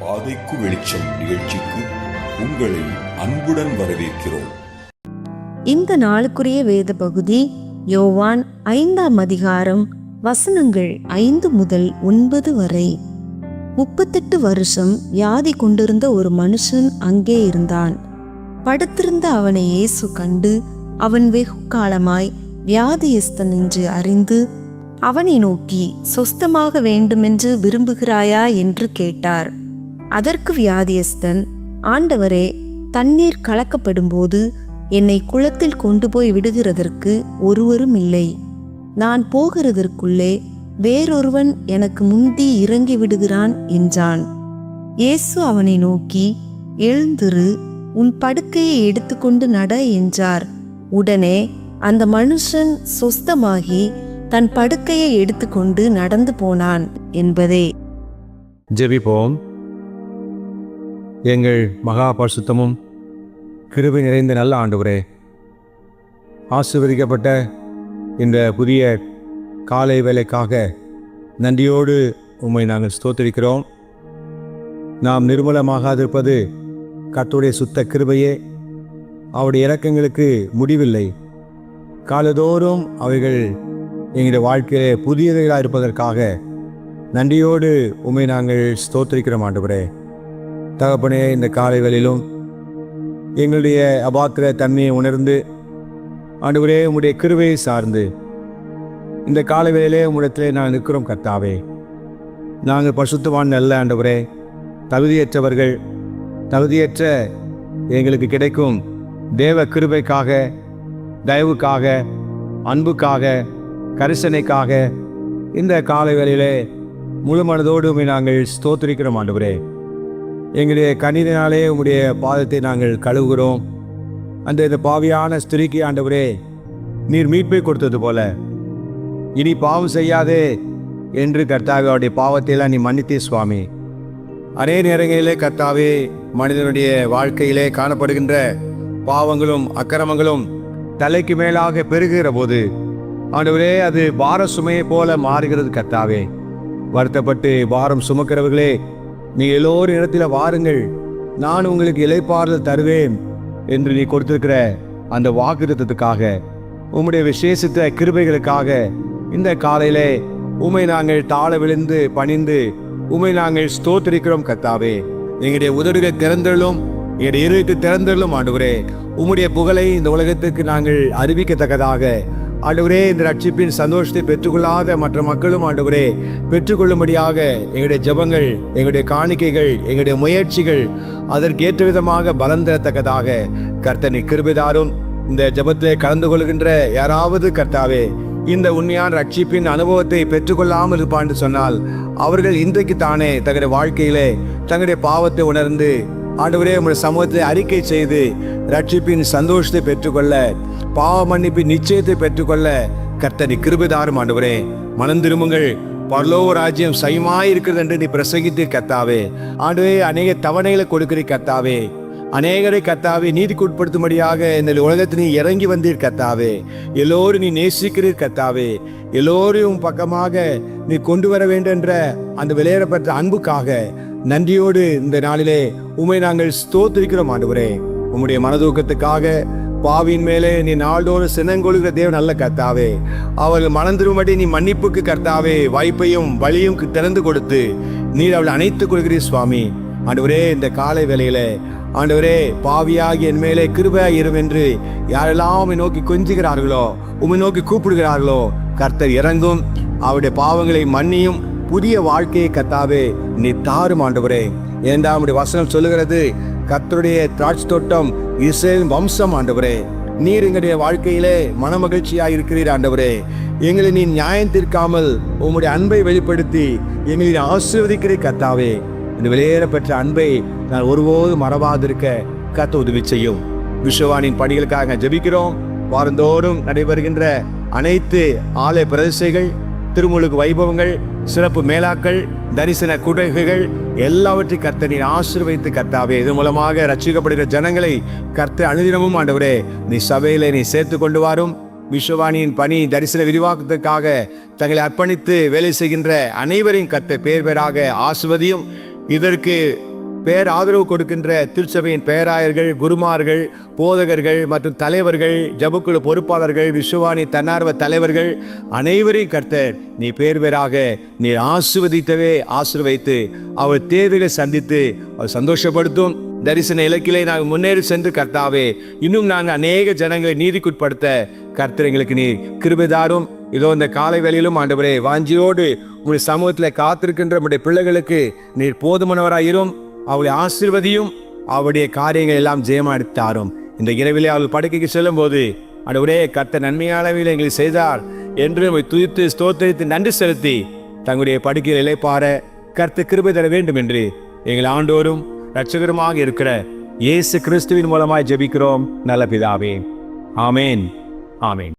பாதைக்கு வெளிச்சம் நிகழ்ச்சிக்கு உங்களை அன்புடன் வரவேற்கிறோம். இந்த நாளுக்குரிய வேத பகுதி யோவான் ஐந்தாம் அதிகாரம் வசனங்கள் ஐந்து முதல் ஒன்பது வரை. முப்பத்தெட்டு வருஷம் வியாதி கொண்டிருந்த ஒரு மனுஷன் அங்கே இருந்தான். படுத்திருந்த அவனை இயேசு கண்டு அவன் வெகு காலமாய் வியாதியஸ்தன் என்று அறிந்து அவனை நோக்கி சொஸ்தமாக வேண்டுமென்று விரும்புகிறாயா? என்று கேட்டார். அதற்கு வியாதியஸ்தன் ஆண்டவரே தண்ணீர் கலக்கப்படும்போது என்னை குளத்தில் கொண்டு போய் விடுகிறதற்கு ஒருவரும் இல்லை. நான் போகிறதற்குள்ளே வேறொருவன் எனக்கு முந்தி இறங்கி விடுகிறான் என்றான். இயேசு அவனை நோக்கி எழுந்திரு உன் படுக்கையை எடுத்துக்கொண்டு நட என்றார். உடனே அந்த மனுஷன் சொஸ்தமாகி தன் படுக்கையை எடுத்துக்கொண்டு நடந்து போனான் என்பதே. ஜெபிப்போம். எங்கள் மகா பரிசுத்தமும் கிருபை நிறைந்த நல்ல ஆண்டவரே ஆசிர்வதிக்கப்பட்ட இந்த புதிய காலை வேலைக்காக நன்றியோடு உம்மை நாங்கள் ஸ்தோத்திருக்கிறோம். நாம் நிர்மலமாகாதிருப்பது கத்துடைய சுத்த கிருபையே. அவருடைய இறக்கங்களுக்கு முடிவில்லை. காலதோறும் அவைகள் எங்களுடைய வாழ்க்கையிலே புதியவைகளாக இருப்பதற்காக நன்றியோடு உண்மை நாங்கள் ஸ்தோத்திரிக்கிறோம் ஆண்டவரே. தகப்பனே இந்த காலை எங்களுடைய அபாத்திர தன்மையை உணர்ந்து ஆண்டுகளே உங்களுடைய கிருவையை சார்ந்து இந்த காலவேளையிலே உம்மிடத்திலே நாங்கள் நிற்கிறோம் கர்த்தாவே. நாங்கள் பசுத்தவான் நல்ல ஆண்டவரே. தகுதியற்றவர்கள் தகுதியற்ற எங்களுக்கு கிடைக்கும் தேவ கிருபைக்காக தயவுக்காக அன்புக்காக கரிசனைக்காக இந்த காலை வேளையிலே முழு மனதோடு நாங்கள் ஸ்தோத்திரிக்கிறோம் ஆண்டவரே. எங்களுடைய கணினினாலே உங்களுடைய பாதத்தை நாங்கள் கழுவுகிறோம். அந்த இந்த பாவியான ஸ்திரீக்கு ஆண்டவரே நீர் மீட்பை கொடுத்தது போல. இனி பாவம் செய்யாதே என்று கர்த்தாவே அவருடைய பாவத்தையெல்லாம் நீ மன்னித்தே சுவாமி. அதே நேரங்களிலே கர்த்தாவே மனிதனுடைய வாழ்க்கையிலே காணப்படுகின்ற பாவங்களும் அக்கிரமங்களும் தலைக்கு மேலாக பெருகிற போது ஆண்டவரே அது பார சுமையை போல மாறுகிறது கர்த்தாவே. வருத்தப்பட்டு பாரம் சுமக்கிறவர்களே நீ எல்லோரும் இடத்துல வாருங்கள். நான் உங்களுக்கு இலைப்பாறுதல் தருவேன் என்று நீ கொடுத்திருக்கிற அந்த வாக்குத்தத்துக்காக உம்முடைய விசேஷித்த கிருபைகளுக்காக இந்த காலையிலே உம்மை நாங்கள் தாழ விழுந்து பணிந்து உமை நாங்கள் ஸ்தோத்திரிக்கிறோம் கத்தாவே எங்களுடைய உதடுகள் திறந்தளும் எங்களுடைய இருட்டு திறந்தளும் ஆண்டவரே உம்முடைய புகழை இந்த உலகத்துக்கு நாங்கள் அறிவிக்கத்தக்கதாக ஆண்டவரே இந்த ரட்சிப்பின் சந்தோஷத்தை பெற்றுக்கொள்ளாத மற்ற மக்களும் ஆண்டவரே பெற்றுக்கொள்ளும்படியாக எங்களுடைய ஜெபங்கள் எங்களுடைய காணிக்கைகள் எங்களுடைய முயற்சிகள் அதற்கேற்ற விதமாக பலம் தரத்தக்கதாக கர்த்தனை கிருபிதாரும். இந்த ஜெபத்திலே கலந்து கொள்கின்ற யாராவது கர்த்தாவே இந்த உண்மையான ரட்சிப்பின் அனுபவத்தை பெற்றுக்கொள்ளாமல் இருப்பான்னு சொன்னால் அவர்கள் இன்றைக்கு தானே தங்களுடைய வாழ்க்கையிலே தங்களுடைய பாவத்தை உணர்ந்து ஆண்டவரே உங்களுடைய சமூகத்தை அறிக்கை செய்து ரட்சிப்பின் சந்தோஷத்தை பெற்றுக்கொள்ள பாவ மன்னிப்பின் நிச்சயத்தை பெற்றுக்கொள்ள கர்த்தனை கிருபிதாரும் ஆண்டவரே. மனம் திரும்புங்கள். பரலோக ராஜ்யம் சயமாய் இருக்கிறது என்று நீ பிரசங்கித்து கத்தாவே ஆண்டவே அநேக தவணைகளை கொடுக்கிறீ கத்தாவே அநேகரை கத்தாவே நீதிக்கு உட்படுத்தும்படியாக இந்த உலகத்தில் நீ இறங்கி வந்தீர் கத்தாவே எல்லோரும் நீ நேசிக்கிறீர் கத்தாவே எல்லோரையும் பக்கமாக நீ கொண்டு வர வேண்டும் என்ற அந்த விளையாடப்பட்ட அன்புக்காக நன்றியோடு இந்த நாளிலே உம்மை நாங்கள் ஸ்தோத்திரிக்கிறோம் ஆண்டவரே. உம்முடைய மனதூக்கத்துக்காக பாவின் மேலே நீ நாள்தோறும் சினங்கொழுகிற தேவன் நல்ல கர்த்தாவே. அவர்கள் மணந்திரும்படி நீ மன்னிப்புக்கு கர்த்தாவே வாய்ப்பையும் வழியும் திறந்து கொடுத்து நீர் அவளை அணைத்துக் கொள்கிறீர் சுவாமி. ஆண்டவரே இந்த காலை வேளையில ஆண்டவரே பாவியாகி என் மேலே கிருபையாக இரும் என்று யாரெல்லாம் உம்மை நோக்கி கொஞ்சுகிறார்களோ உம்மை நோக்கி கூப்பிடுகிறார்களோ கர்த்தர் இறங்கும். அவருடைய பாவங்களை மன்னியும் புதிய வாழ்க்கையை கத்தாவே நீ தாரும் ஆண்டவரே. இரண்டாம் வசனம் சொல்லுகிறது? கத்தருடைய திராட்சை தோட்டம் இசையின் வம்சம் ஆண்டவரே. நீர் எங்களுடைய வாழ்க்கையிலே மனமகிழ்ச்சியாய் இருக்கிறீர் ஆண்டவரே. எங்களை நீ நியாயம் தீர்க்காமல் உங்களுடைய அன்பை வெளிப்படுத்தி எங்களை நீ கத்தாவே. கர்த்தாவே இந்த வெளியேறப்பெற்ற அன்பை நான் ஒருபோதும் மறவாதிருக்க கத்த உதவி செய்யும். விஸ்வவானின் பணிகளுக்காக ஜெபிக்கிறோம். வாரந்தோறும் நடைபெறுகின்ற அனைத்து ஆலய பிரதிசைகள் திருமுழுக்கு வைபவங்கள் சிறப்பு மேலாக்கள் தரிசன குடைகள் எல்லாவற்றையும் கர்த்தர் ஆசிர்வதித்து கர்த்தாவே. இது மூலமாக ரசிக்கப்படுகிற ஜனங்களை கர்த்த அனுதினமும் ஆண்டவரே நீ சபையிலே நீ சேர்த்து கொண்டு வாரும். விஸ்வவாணியின் பணி தரிசன விரிவாக்கத்துக்காக தங்களை அர்ப்பணித்து வேலை செய்கின்ற அனைவரையும் கர்த்தர் பேர் பேராக ஆசுவதியும் இதற்கு பேர் ஆதரவு கொடுக்கின்ற திருச்சபையின் பேராயர்கள் குருமார்கள் போதகர்கள் மற்றும் தலைவர்கள் ஜபக்குழு பொறுப்பாளர்கள் விஸ்வவாணி தன்னார்வ தலைவர்கள் அனைவரையும் கர்த்தர் நீ பேர் பேராக நீ ஆசிர்வதித்தவே ஆசீர்வைத்து அவர் தேவைகளை சந்தித்து அவர் சந்தோஷப்படுத்தும். தரிசன இலக்கிலே நாங்கள் முன்னேறி சென்று கர்த்தாவே இன்னும் நாங்கள் அநேக ஜனங்களை நீதிக்குட்படுத்த கர்த்தர் எங்களுக்கு நீ கிருபைதாரும் இதோ இந்த காலை வேளையிலும் ஆண்டவரே வாஞ்சியோடு உங்களுடைய சமூகத்தில் காத்திருக்கின்ற நம்முடைய பிள்ளைகளுக்கு நீர் போதுமானவராயிரும். அவளை ஆசிர்வதியும் அவருடைய காரியங்கள் எல்லாம் ஜெயமா எடுத்தாரும். இந்த இரவிலே அவள் படுக்கைக்கு செல்லும் போது ஆண்டவரே கத்த நன்மையானவையில் எங்களை செய்தார் என்று நம்மை துதித்து ஸ்தோத்தரித்து நன்றி செலுத்தி தங்களுடைய படுக்கையில் இலைப்பார கருத்து கிருபை தர வேண்டும் என்று எங்கள் ஆண்டோரும் இரட்சகருமாக இருக்கிற இயேசு கிறிஸ்துவின் மூலமாய் ஜெபிக்கிறோம். நல்ல பிதாவே. ஆமேன். ஆமேன்.